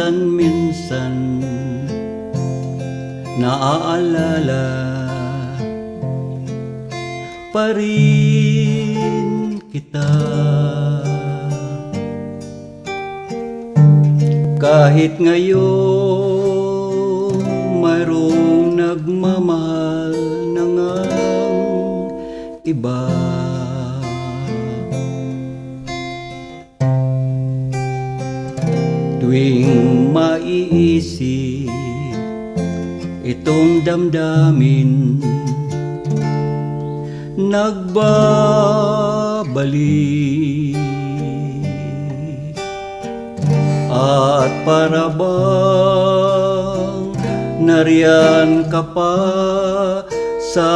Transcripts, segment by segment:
Paminsan-minsan Naaalala pa rin kita. Kahit ngayon mayroong nagmamahal na ngang iba maiisip itong damdamin. Nagbabalik. At para bang nariyan ka pa sa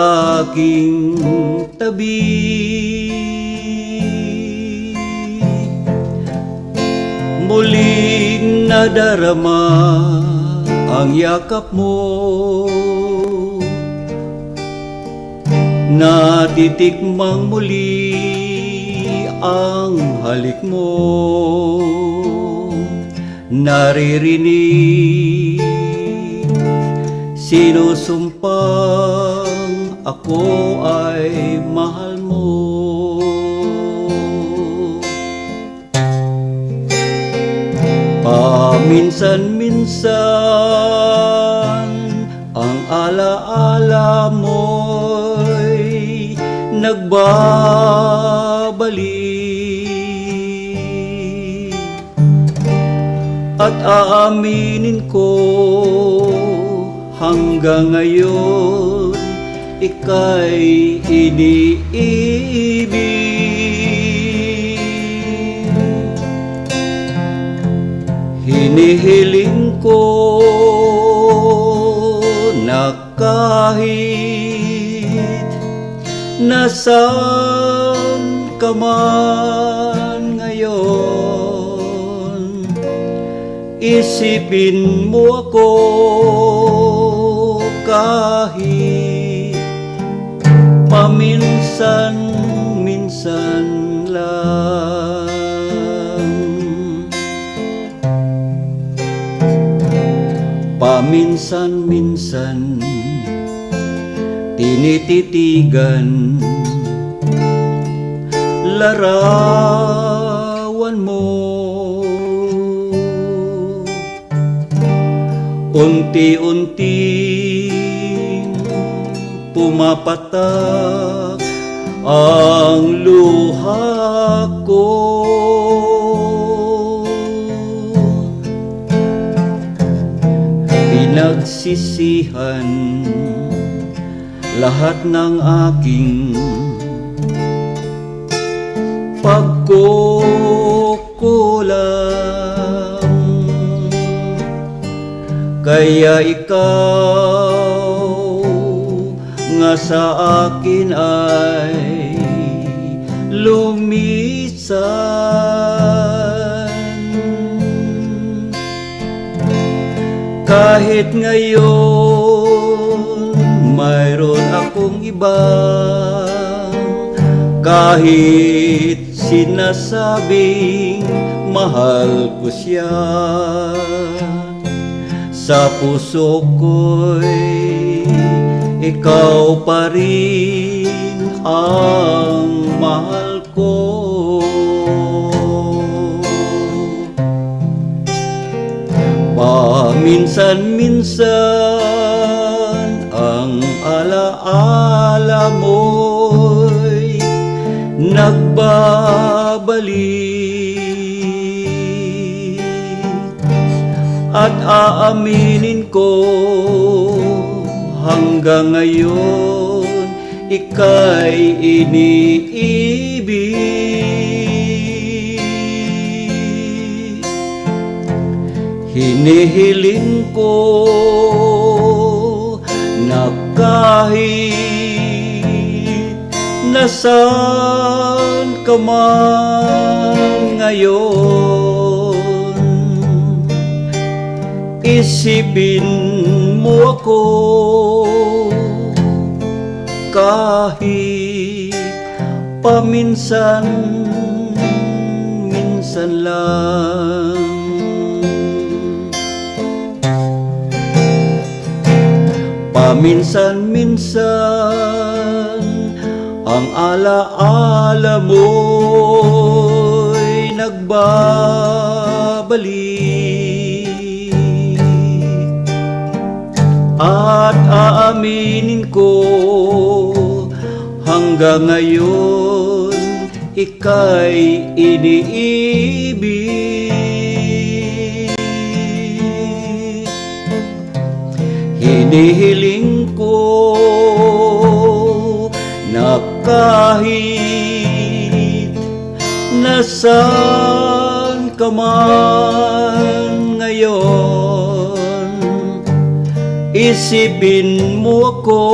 aking tabi. Muling nadarama ang yakap mo. Natitikmang muli ang halik mo. Naririnig Sinusumpang ako ay mahal mo Paminsan-minsan ang alaala mo'y nagbabalik. At aaminin ko hanggang ngayon ika'y iniibig Hinihiling ko na kahit nasaan ka man ngayon Isipin mo ako kahit paminsan-minsan Paminsan-minsan Tinititigan. Larawan mo. Unti-unti Pumapatak Ang luha ko Pinagsisihan lahat ng aking pagkukulang. Kaya ikaw nga sa akin ay lumisan kahit ngayon mayroon akong iba. Kahit sinasabing mahal ko siya Sa puso ko'y ikaw pa rin ang mahal ko Paminsan-minsan ang alaala mo'y nagbabalik. At aaminin ko hanggang ngayon ika'y iniibig Hinihiling ko na kahit nasaan ka man ngayon Isipin mo ako kahit paminsan minsan lang Paminsan-minsan Ang alaala mo'y nagbabalik. At aaminin ko hanggang ngayon ika'y iniibig. Hinihiling na kahit nasan ka man ngayon Isipin mo ako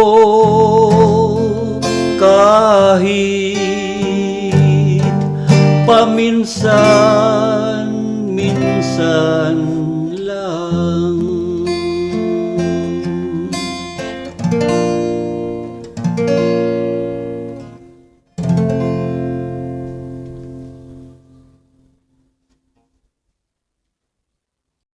kahit paminsan-minsan.